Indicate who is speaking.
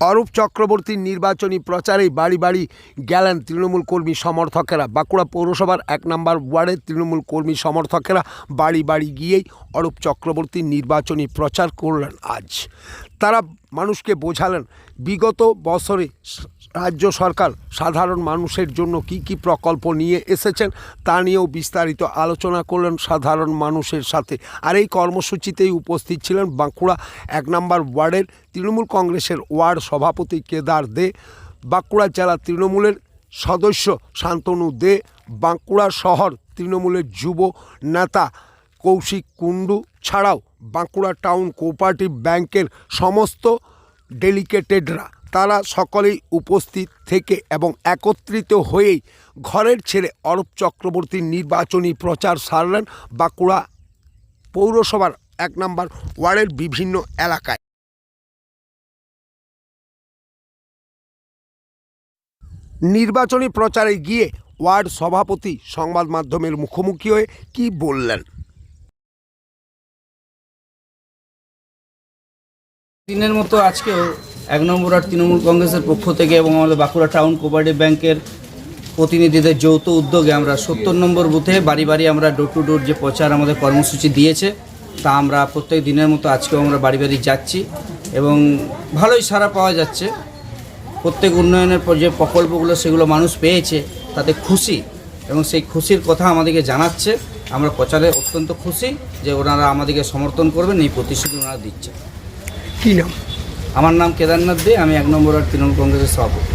Speaker 1: অরূপ চক্রবর্তীর নির্বাচনী প্রচারে বাড়ি বাড়ি গেলেন তৃণমূল কর্মী সমর্থকেরা। বাঁকুড়া পৌরসভার এক নম্বর ওয়ার্ডের তৃণমূল কর্মী সমর্থকেরা বাড়ি বাড়ি গিয়েই অরূপ চক্রবর্তীর নির্বাচনী প্রচার করলেন আজ। তারা মানুষকে বোঝালেন, বিগত বছরে রাজ্য সরকার সাধারণ মানুষের জন্য কি কি প্রকল্প নিয়ে এসেছেন তা নিয়েও বিস্তারিত আলোচনা করলেন সাধারণ মানুষের সাথে। আর এই কর্মসূচিতেই উপস্থিত ছিলেন বাঁকুড়া এক নম্বর ওয়ার্ডের তৃণমূল কংগ্রেসের ওয়ার্ড সভাপতি কেদার দে, বাঁকুড়া জেলা তৃণমূলের সদস্য শান্তনু দে, বাঁকুড়া শহর তৃণমূলের যুব নেতা কৌশিক কুণ্ডু ছাড়াও বাঁকুড়া টাউন কোঅপারেটিভ ব্যাংকের সমস্ত ডেলিকেটেডরা, তারা সকলেই উপস্থিত থেকে এবং একত্রিত হয়েই ঘরের ছেড়ে অরূপ চক্রবর্তীর নির্বাচনী প্রচার সারলেন বাঁকুড়া পৌরসভার এক নম্বর ওয়ার্ডের বিভিন্ন এলাকায়। নির্বাচনী প্রচারে গিয়ে ওয়ার্ড সভাপতি সংবাদ মাধ্যমের মুখোমুখি হয়ে কি বললেন?
Speaker 2: দিনের মতো আজকেও এক নম্বর আর তৃণমূল কংগ্রেসের পক্ষ থেকে এবং আমাদের বাঁকুড়া টাউন কোঅপারেটিভ ব্যাংকের প্রতিনিধিদের যৌথ উদ্যোগে আমরা সত্তর নম্বর বুথে বাড়ি বাড়ি আমরা ডোর টু ডোর যে প্রচার আমাদের কর্মসূচি দিয়েছে, তা আমরা প্রত্যেক দিনের মতো আজকেও আমরা বাড়ি বাড়ি যাচ্ছি এবং ভালোই সাড়া পাওয়া যাচ্ছে। প্রত্যেক উন্নয়নের পর যে প্রকল্পগুলো সেগুলো মানুষ পেয়েছে, তাতে খুশি এবং সেই খুশির কথা আমাদেরকে জানাচ্ছে। আমরা প্রচারে অত্যন্ত খুশি যে ওনারা আমাদেরকে সমর্থন করবেন, এই প্রতিশ্রুতি ওনারা দিচ্ছে
Speaker 1: কি নাম?
Speaker 2: আমার নাম কেদারনাথ দে আমি এক নম্বর আর তৃণমূল কংগ্রেসের সভাপতি।